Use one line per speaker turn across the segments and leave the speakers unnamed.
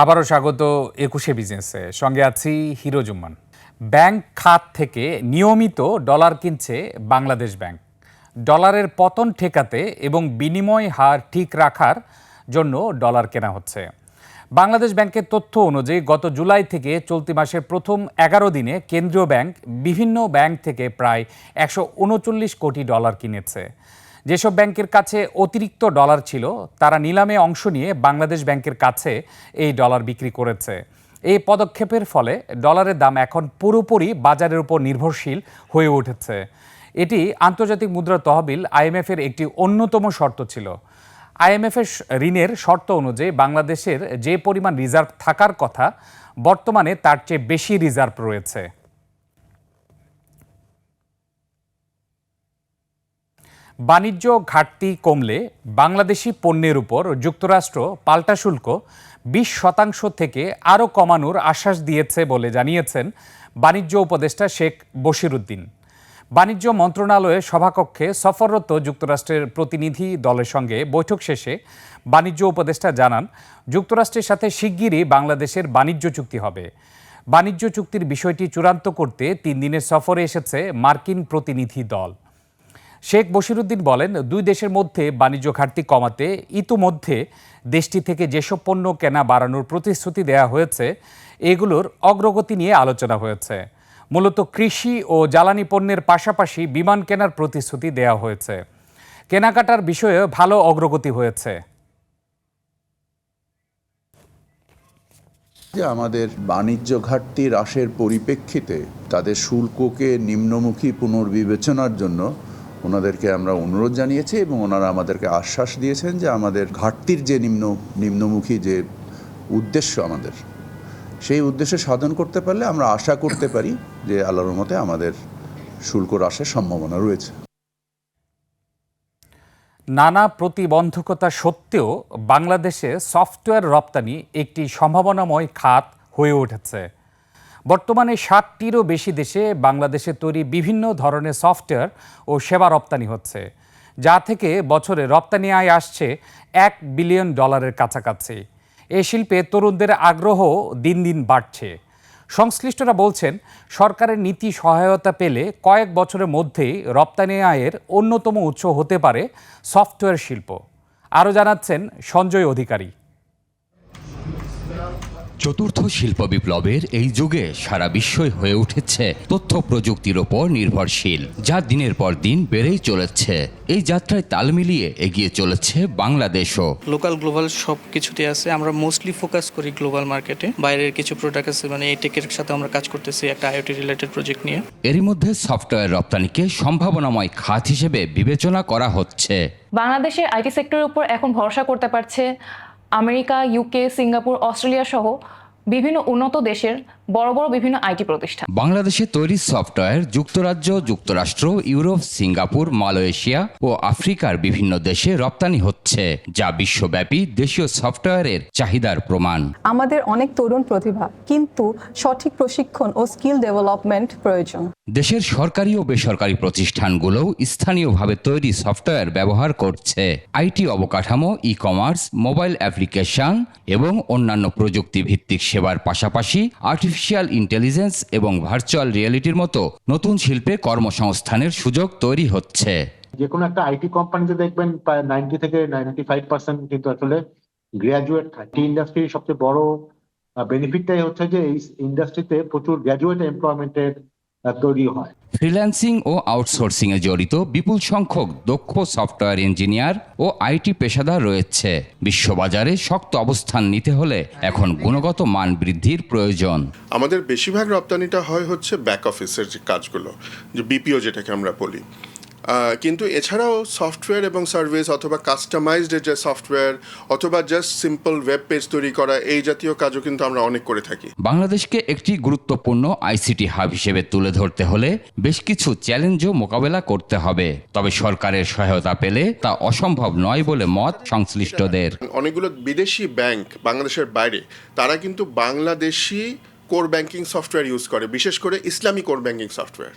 আবারও স্বাগত একুশে বিজনেসে। সঙ্গে আছি হিরো জুম্মান। ব্যাংক খাত থেকে নিয়মিত ডলার কিনছে বাংলাদেশ ব্যাংক। ডলারের পতন ঠেকাতে এবং বিনিময় হার ঠিক রাখার জন্য ডলার কেনা হচ্ছে। বাংলাদেশ ব্যাংকের তথ্য অনুযায়ী গত জুলাই থেকে চলতি মাসের প্রথম এগারো দিনে কেন্দ্রীয় ব্যাংক বিভিন্ন ব্যাংক থেকে প্রায় একশো উনচল্লিশ কোটি ডলার কিনেছে। যেসব ব্যাংকের কাছে অতিরিক্ত ডলার ছিল, তারা নিলামে অংশ নিয়ে বাংলাদেশ ব্যাংকের কাছে এই ডলার বিক্রি করেছে। এই পদক্ষেপের ফলে ডলারের দাম এখন পুরোপুরি বাজারের উপর নির্ভরশীল হয়ে উঠেছে। এটি আন্তর্জাতিক মুদ্রা তহবিল আইএমএফের একটি অন্যতম শর্ত ছিল। আইএমএফের ঋণের শর্ত অনুযায়ী বাংলাদেশের যে পরিমাণ রিজার্ভ থাকার কথা, বর্তমানে তার চেয়ে বেশি রিজার্ভ রয়েছে। বাণিজ্য ঘাটতি কমলে বাংলাদেশি পণ্যের উপর যুক্তরাষ্ট্র পাল্টা শুল্ক বিশ শতাংশ থেকে আরও কমানোর আশ্বাস দিয়েছে বলে জানিয়েছেন বাণিজ্য উপদেষ্টা শেখ বশিরুদ্দিন। বাণিজ্য মন্ত্রণালয়ের সভাকক্ষে সফররত যুক্তরাষ্ট্রের প্রতিনিধি দলের সঙ্গে বৈঠক শেষে বাণিজ্য উপদেষ্টা জানান, যুক্তরাষ্ট্রের সাথে শিগগিরই বাংলাদেশের বাণিজ্য চুক্তি হবে। বাণিজ্য চুক্তির বিষয়টি চূড়ান্ত করতে তিন দিনের সফরে এসেছে মার্কিন প্রতিনিধি দল। শেখ বশিরুদ্দিন বলেন, দুই দেশের মধ্যে বাণিজ্য ঘাটতি কমাতে ইতোমধ্যে দেশটি থেকে যেসব পণ্য কেনা বাড়ানোর প্রতিশ্রুতি দেওয়া হয়েছে, এগুলোর অগ্রগতি নিয়ে আলোচনা হয়েছে। মূলত কৃষি ও জ্বালানি পণ্যের পাশাপাশি বিমান কেনার প্রতিশ্রুতি দেওয়া হয়েছে। কেনাকাটার বিষয়ে ভালো অগ্রগতি হয়েছে।
যে আমাদের বাণিজ্য ঘাটতি হ্রাসের পরিপ্রেক্ষিতে তাদের শুল্ককে নিম্নমুখী পুনর্বিবেচনার জন্য ওনাদেরকে আমরা অনুরোধ জানিয়েছি এবং ওনারা আমাদেরকে আশ্বাস দিয়েছেন যে আমাদের ঘাটতির যে নিম্ন, নিম্নমুখী যে উদ্দেশ্য আমাদের, সেই উদ্দেশ্য সাধন করতে পারলে আমরা আশা করতে পারি যে আল্লাহর মতে আমাদের শুল্ক হ্রাসের সম্ভাবনা রয়েছে।
নানা প্রতিবন্ধকতা সত্ত্বেও বাংলাদেশে সফটওয়্যার রপ্তানি একটি সম্ভাবনাময় খাত হয়ে উঠেছে। বর্তমানে ষাটটিরও বেশি দেশে বাংলাদেশে তৈরি বিভিন্ন ধরনের সফটওয়্যার ও সেবা রপ্তানি হচ্ছে, যা থেকে বছরে রপ্তানি আয় আসছে এক বিলিয়ন ডলারের কাছাকাছি। এ শিল্পে তরুণদের আগ্রহ দিন দিন বাড়ছে। সংশ্লিষ্টরা বলছেন, সরকারের নীতি সহায়তা পেলে কয়েক বছরের মধ্যেই রপ্তানি আয়ের অন্যতম উৎস হতে পারে সফটওয়্যার শিল্প। আরও জানাচ্ছেন সঞ্জয় অধিকারী।
চতুর্থ শিল্প বিপ্লবের এই যুগে সারা বিশ্বই হয়ে উঠেছে তথ্য প্রযুক্তির ওপর নির্ভরশীল যা দিনের পর দিন বেড়েই চলেছে। এই যাত্রায় তাল মিলিয়ে এগিয়ে চলেছে বাংলাদেশও।
লোকাল গ্লোবাল সব কিছুতে আছে। আমরা মোস্টলি ফোকাস করি গ্লোবাল মার্কেটে বাইরের কিছু প্রোডাক্ট আছে মানে এই টেকের সাথে আমরা কাজ করতেছি একটা আইওটি রিলেটেড প্রজেক্ট নিয়ে।
এরই মধ্যে সফটওয়্যার রপ্তানিকে সম্ভাবনাময় খাত হিসেবে বিবেচনা করা হচ্ছে।
বাংলাদেশের আইটি সেক্টরের উপর এখন ভরসা করতে পারছে আমেরিকা ইউকে সিঙ্গাপুর অস্ট্রেলিয়া সহ বিভিন্ন উন্নত দেশের বড় বড় বিভিন্ন আইটি প্রতিষ্ঠান।
বাংলাদেশে তৈরি সফটওয়্যার যুক্তরাজ্য যুক্তরাষ্ট্র ইউরোপ সিঙ্গাপুর মালয়েশিয়া ও আফ্রিকার বিভিন্ন দেশে রপ্তানি হচ্ছে যা বিশ্বব্যাপী দেশীয় সফটওয়্যারের চাহিদার প্রমাণ।
আমাদের অনেক তরুণ প্রতিভা কিন্তু সঠিক প্রশিক্ষণ ও স্কিল ডেভেলপমেন্ট প্রয়োজন।
দেশের সরকারি ও বেসরকারি প্রতিষ্ঠানগুলোও স্থানীয়ভাবে তৈরি সফটওয়্যার ব্যবহার করছে। আইটি অবকাঠামো ই কমার্স মোবাইল অ্যাপ্লিকেশন এবং অন্যান্য প্রযুক্তি ভিত্তিক সেবার পাশাপাশি আর্টিফিশিয়াল ইন্টেলিজেন্স এবং ভার্চুয়াল রিয়েলিটির মতো নতুন শিল্পে কর্মসংস্থানের সুযোগ তৈরি হচ্ছে।
যে কোনো একটা আইটি কোম্পানিতে দেখবেন প্রায় নাইনটি থেকে নাইনটি ফাইভ পার্সেন্ট কিন্তু আসলে গ্রাজুয়েট থাকে। ইন্ডাস্ট্রির সবচেয়ে বড় বেনিফিটটাই হচ্ছে যে এই ইন্ডাস্ট্রিতে প্রচুর গ্রাজুয়েট এমপ্লয়মেন্টের তৈরি হয়।
ফ্রিল্যান্সিং ও আউটসোর্সিং এ জড়িত বিপুল সংখ্যক দক্ষ সফটওয়্যার ইঞ্জিনিয়ার ও আইটি পেশাদার রয়েছে। বিশ্ববাজারে শক্ত অবস্থান নিতে হলে এখন গুণগত মান বৃদ্ধির প্রয়োজন।
আমাদের বেশিরভাগ রপ্তানিটা হয় হচ্ছে ব্যাক অফিসের যে কাজগুলো যে বিপিও যেটাকে আমরা বলি। কিন্তু এছাড়াও সফটওয়্যার এবং সার্ভিস অথবা কাস্টমাইজড যে সফটওয়্যার অথবা জাস্ট সিম্পল ওয়েব পেজ তৈরি করা এই জাতীয় কাজও কিন্তু আমরা অনেক করে থাকি।
বাংলাদেশকে একটি গুরুত্বপূর্ণ আইসিটি হাব হিসেবে তুলে ধরতে হলে বেশ কিছু চ্যালেঞ্জও মোকাবেলা করতে হবে। তবে সরকারের সহায়তা পেলে তা অসম্ভব নয় বলে মত সংশ্লিষ্টদের।
অনেকগুলো বিদেশি ব্যাংক বাংলাদেশের বাইরে তারা কিন্তু Bangladeshi core banking software use করে বিশেষ করে ইসলামী কোর ব্যাংকিং সফটওয়্যার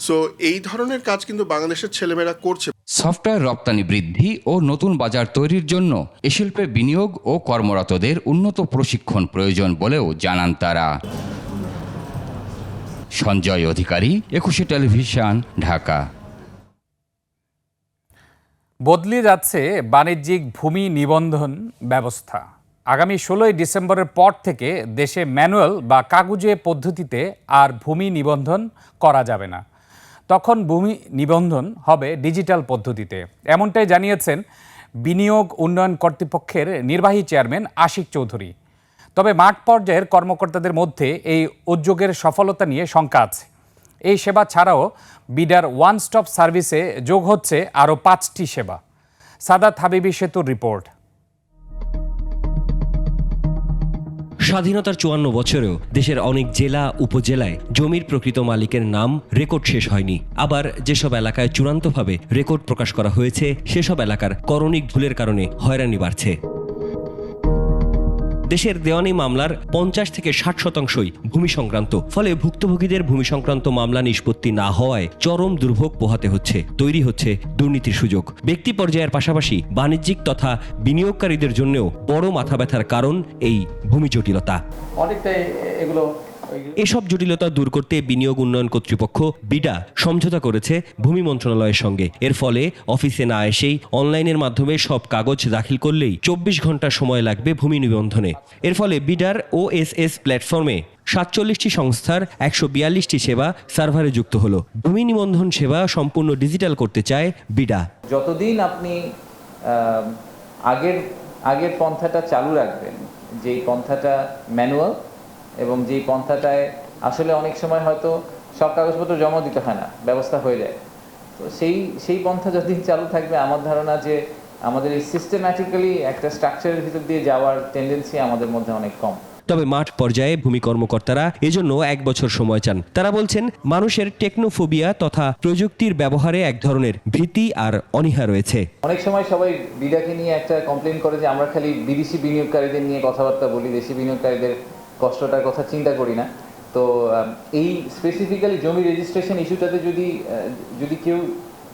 সো এই ধরনের কাজ কিন্তু বাংলাদেশের ছেলেমেয়েরা করছে।
সফটওয়্যার রপ্তানি বৃদ্ধি ও নতুন বাজার তৈরির জন্য এ শিল্পে বিনিয়োগ ও কর্মরতদের উন্নত প্রশিক্ষণ প্রয়োজন বলেও জানান তারা। সঞ্জয় অধিকারী একুশে টেলিভিশন ঢাকা।
বদলে যাচ্ছে বাণিজ্যিক ভূমি নিবন্ধন ব্যবস্থা। আগামী ষোলোই ডিসেম্বরের পর থেকে দেশে ম্যানুয়াল বা কাগুজে পদ্ধতিতে আর ভূমি নিবন্ধন করা যাবে না। তখন ভূমি নিবন্ধন হবে ডিজিটাল পদ্ধতিতে। এমনটাই জানিয়েছেন বিনিয়োগ উন্নয়ন কর্তৃপক্ষের নির্বাহী চেয়ারম্যান আশিক চৌধুরী। তবে মাঠ পর্যায়ের কর্মকর্তাদের মধ্যে এই উদ্যোগের সফলতা নিয়ে শঙ্কা আছে। এই সেবা ছাড়াও বিডার ওয়ান স্টপ সার্ভিসে যোগ হচ্ছে আরও পাঁচটি সেবা। সাদাত হাবিবি সেতুর রিপোর্ট।
স্বাধীনতার চুয়ান্ন বছরেও দেশের অনেক জেলা, উপজেলায় জমির প্রকৃত মালিকের নাম রেকর্ড শেষ হয়নি। আবার যেসব এলাকায় চূড়ান্তভাবে রেকর্ড প্রকাশ করা হয়েছে, সেসব এলাকার করণিক ভুলের কারণে হয়রানি বাড়ছে। দেশের দেওয়ানি মামলার পঞ্চাশ থেকে ষাট শতাংশই ভূমি সংক্রান্ত ফলে ভুক্তভোগীদের ভূমি সংক্রান্ত মামলা নিষ্পত্তি না হওয়ায় চরম দুর্ভোগ পোহাতে হচ্ছে, তৈরি হচ্ছে দুর্নীতির সুযোগ। ব্যক্তি পর্যায়ের পাশাপাশি বাণিজ্যিক তথা বিনিয়োগকারীদের জন্যও বড় মাথা ব্যথার কারণ এই ভূমি জটিলতা।
অনেকটাই এগুলো
এসব জটিলতা দূর করতে বিনিয়োগ উন্নয়ন কর্তৃপক্ষ বিডা সমঝোতা করেছে ভূমি মন্ত্রণালয়ের সঙ্গে। এর ফলে অফিসে না এসেই অনলাইনের মাধ্যমে সব কাগজ দাখিল করলেই চব্বিশ ঘণ্টা সময় লাগবে ভূমি নিবন্ধনে। এর ফলে বিডার ওএসএস প্ল্যাটফর্মে সাতচল্লিশটি সংস্থার একশো বিয়াল্লিশটি সেবা সার্ভারে যুক্ত হলো। ভূমি নিবন্ধন সেবা সম্পূর্ণ ডিজিটাল করতে চায় বিডা।
যতদিন আপনি আগের আগের পন্থাটা চালু রাখবেন, যেই পন্থাটা ম্যানুয়াল এবং যেই পন্থাটায় আসলে অনেক সময় হয়তো সব কাগজপত্র জমা দিতে হয় না ব্যবস্থা হয়ে যায়। তো সেই সেই পন্থা যদি চালু থাকবে আমার ধারণা যে আমাদের এই সিস্টেম্যাটিক্যালি একটা স্ট্রাকচারের ভিতর দিয়ে যাওয়ার টেন্ডেন্সি আমাদের মধ্যে অনেক কম।
তবে মাঠ পর্যায়ে ভূমি কর্মকর্তারা এজন্য এক বছর সময় চান। তারা বলছেন মানুষের টেকনোফোবিয়া তথা প্রযুক্তির ব্যবহারে এক ধরনের ভীতি আর অনীহা রয়েছে।
অনেক সময় সবাই বিডাকে নিয়ে একটা কমপ্লেন করে যে আমরা খালি বিদেশি বিনিয়োগকারীদের নিয়ে কথাবার্তা বলি দেশি বিনিয়োগকারীদের কষ্টটার কথা চিন্তা করি না। তো এই স্পেসিফিক্যালি জমি রেজিস্ট্রেশন ইস্যুটাতে যদি যদি কেউ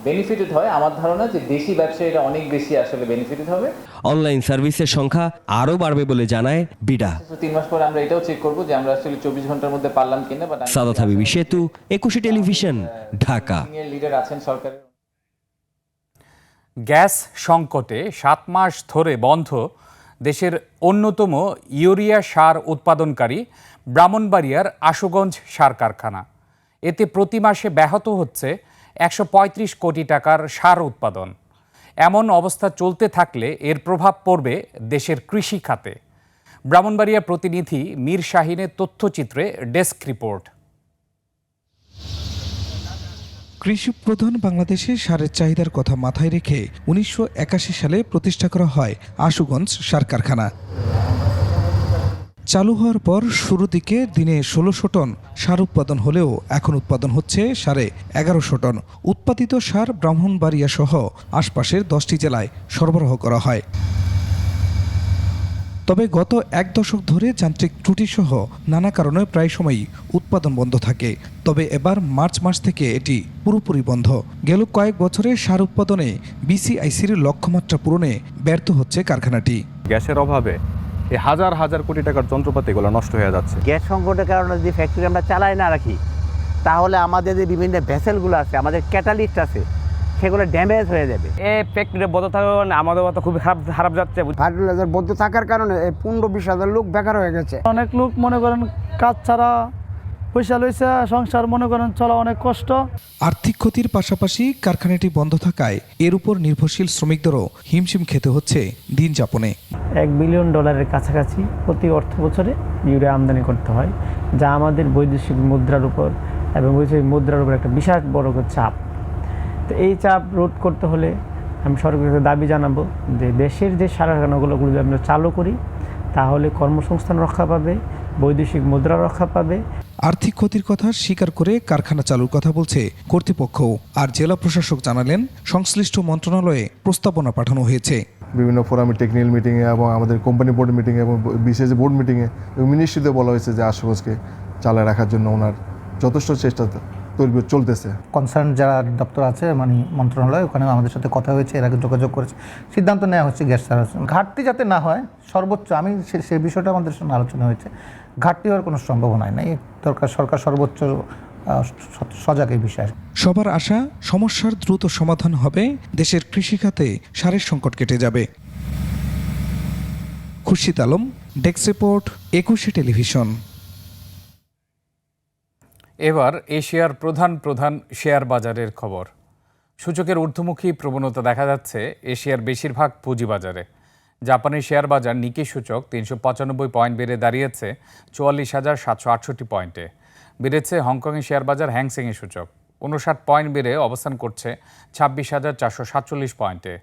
বেনিফিটেড হয় আমার ধারণা যে দেশি ব্যবসায়ীরা অনেক বেশি আসলে বেনিফিটেড হবে।
অনলাইন সার্ভিসের সংখ্যা আরও বাড়বে বলে জানায় বিডা।
তো তিন মাস পরে আমরা এটাও চেক করব যে আমরা আসলে চব্বিশ ঘণ্টার মধ্যে পারলাম কিনা বা
সাদা হাবিবি সেতু একুশে টেলিভিশন ঢাকা।
লিডার আছেন সরকারের।
গ্যাস সংকটে সাত মাস ধরে বন্ধ দেশের অন্যতম ইউরিয়া সার উৎপাদনকারী ব্রাহ্মণবাড়িয়ার আশুগঞ্জ সার কারখানা। এতে প্রতি মাসে ব্যাহত হচ্ছে একশো পঁয়ত্রিশ কোটি টাকার সার উৎপাদন। এমন অবস্থা চলতে থাকলে এর প্রভাব পড়বে দেশের কৃষি খাতে। ব্রাহ্মণবাড়িয়া প্রতিনিধি মীর শাহিনের তথ্যচিত্রে ডেস্ক রিপোর্ট।
কৃষি প্রধান বাংলাদেশে সারের চাহিদার কথা মাথায় রেখে উনিশশো একাশি সালে প্রতিষ্ঠা করা হয় আশুগঞ্জ সার কারখানা। চালু হওয়ার পর শুরু দিকে দিনে ষোলোশো টন সার উৎপাদন হলেও এখন উৎপাদন হচ্ছে সাড়ে এগারোশো টন। উৎপাদিত সার ব্রাহ্মণবাড়িয়া সহ আশপাশের দশটি জেলায় সরবরাহ করা হয়। তবে গত এক দশক ধরে যান্ত্রিক ত্রুটিসহ নানা কারণে প্রায় সময়ই উৎপাদন বন্ধ থাকে। তবে এবার মার্চ মাস থেকে এটি পুরোপুরি বন্ধ। গেল কয়েক বছরে সার উৎপাদনে বিসিআইসির লক্ষ্যমাত্রা পূরণে ব্যর্থ হচ্ছে কারখানাটি।
গ্যাসের অভাবে এই হাজার হাজার কোটি টাকার যন্ত্রপাতিগুলো নষ্ট হয়ে যাচ্ছে।
গ্যাস সংকটের কারণে যদি ফ্যাক্টরি আমরা চালাই না রাখি তাহলে আমাদের যে বিভিন্ন ভেসেলগুলো আছে আমাদের ক্যাটালিস্ট আছে সেগুলো ড্যামেজ হয়ে যাবে।
এই ফ্যাক্টরি বন্ধ থাকার কারণে আমাদের অবস্থা খুবই খারাপ খারাপ যাচ্ছে।
ফার্টিলাইজার বন্ধ থাকার কারণে এই পনেরো বিশ হাজার লোক বেকার হয়ে গেছে।
অনেক লোক মনে করেন কাজ ছাড়া পয়সা লইছে সংসার মনে করেন চলা অনেক কষ্ট।
আর্থিক ক্ষতির পাশাপাশি কারখানাটি বন্ধ থাকায় এর উপর নির্ভরশীল শ্রমিকদেরও হিমশিম খেতে হচ্ছে দিন যাপনে।
এক বিলিয়ন ডলারের কাছাকাছি প্রতি অর্থ বছরে ইউরিয়া আমদানি করতে হয় যা আমাদের বৈদেশিক মুদ্রার উপর এবং বৈদেশিক মুদ্রার উপর একটা বিশাল বড় চাপ। তো এই চাপ রোধ করতে হলে আমি সরকারের দাবি জানাব যে দেশের যে সার যদি আমরা চালু করি তাহলে কর্মসংস্থান রক্ষা পাবে বৈদেশিক মুদ্রা রক্ষা পাবে।
আর্থিক ক্ষতির কথা স্বীকার করে কারখানা চালুর কথা বলছে কর্তৃপক্ষ আর জেলা প্রশাসক জানালেন সংশ্লিষ্ট মন্ত্রণালয়ে প্রস্তাবনা পাঠানো হয়েছে।
বিভিন্ন ফোরামে টেকনিক্যাল মিটিংয়ে এবং আমাদের কোম্পানি বোর্ড মিটিংয়ে এবং বিশেষ বোর্ড মিটিংয়ে এবং মিনিস্ট্রিতে বলা হয়েছে যে আশুগঞ্জকে চালায় রাখার জন্য ওনার যথেষ্ট চেষ্টা তৈরি চলতেছে।
কনসার্ন যারা দপ্তর আছে মানে মন্ত্রণালয় ওখানে আমাদের সাথে কথা হয়েছে এর আগে যোগাযোগ করেছে। সিদ্ধান্ত নেওয়া হচ্ছে গ্যাস সার্ভিস ঘাটতি যাতে না হয় সর্বোচ্চ আমি সে- সে বিষয়টা আমাদের সঙ্গে আলোচনা হয়েছে। ঘাটতি হওয়ার কোনো সম্ভাবনাই নাই। দরকার সরকার সর্বোচ্চ সজাগ এই বিষয়ে।
সবার আশা সমস্যার দ্রুত সমাধান হবে দেশের কৃষিখাতে সারের সংকট কেটে যাবে। Khurshid Alam desk report Ekushey television.
এবার এশিয়ার প্রধান প্রধান শেয়ার বাজারের খবর। সূচকের ঊর্ধ্বমুখী প্রবণতা দেখা যাচ্ছে এশিয়ার বেশিরভাগ পুঁজিবাজারে। জাপানের শেয়ার বাজার নিকি সূচক তিনশো পঁচানব্বই পয়েন্ট বেড়ে দাঁড়িয়েছে চুয়াল্লিশ হাজার সাতশো আটষট্টি পয়েন্টে। বেড়েছে হংকংয়ের শেয়ার বাজার হ্যাংসেংয়ের সূচক। উনষাট পয়েন্ট বেড়ে অবস্থান করছে ছাব্বিশ হাজার চারশো সাতচল্লিশ পয়েন্টে।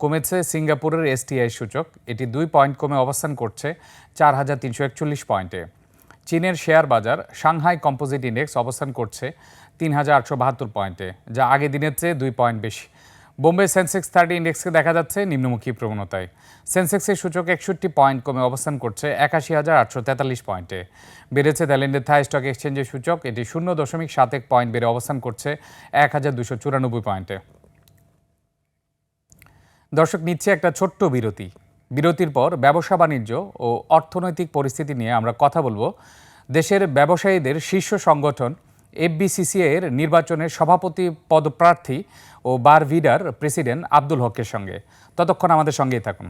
কমেছে সিঙ্গাপুরের এসটিআই সূচক। এটি দুই পয়েন্ট কমে অবস্থান করছে চার হাজার তিনশো একচল্লিশ পয়েন্টে। চীনের শেয়ার বাজার সাংহাই কম্পোজিট ইন্ডেক্স অবস্থান করছে তিন হাজার আটশো বাহাত্তর পয়েন্টে, যা আগের দিনের চেয়ে দুই পয়েন্ট বেশি। বোম্বে সেন্সেক্স থার্টি ইন্ডেক্সকে দেখা যাচ্ছে নিম্নমুখী প্রবণতায়। সেন্সেক্সের সূচক একষট্টি পয়েন্ট কমে অবস্থান করছে একাশি হাজার আটশো তেতাল্লিশ পয়েন্টে। বেড়েছে থাইল্যান্ডের থাই স্টক এক্সচেঞ্জের সূচক, এটি শূন্য দশমিক সাত এক পয়েন্ট বেড়ে অবস্থান করছে এক হাজার দুশো চুরানব্বই পয়েন্টে। দর্শক, নিচ্ছে একটা ছোট্ট বিরতি। বিরতির পর ব্যবসা বাণিজ্য ও অর্থনৈতিক পরিস্থিতি নিয়ে আমরা কথা বলব। দেশের ব্যবসায়ীদের শীর্ষ সংগঠন এফবিসিসিআই এর নির্বাচনের সভাপতি পদপ্রার্থী ও বারভিডার প্রেসিডেন্ট আব্দুল হকের সঙ্গে। ততক্ষণ আমাদের সঙ্গেই থাকুন।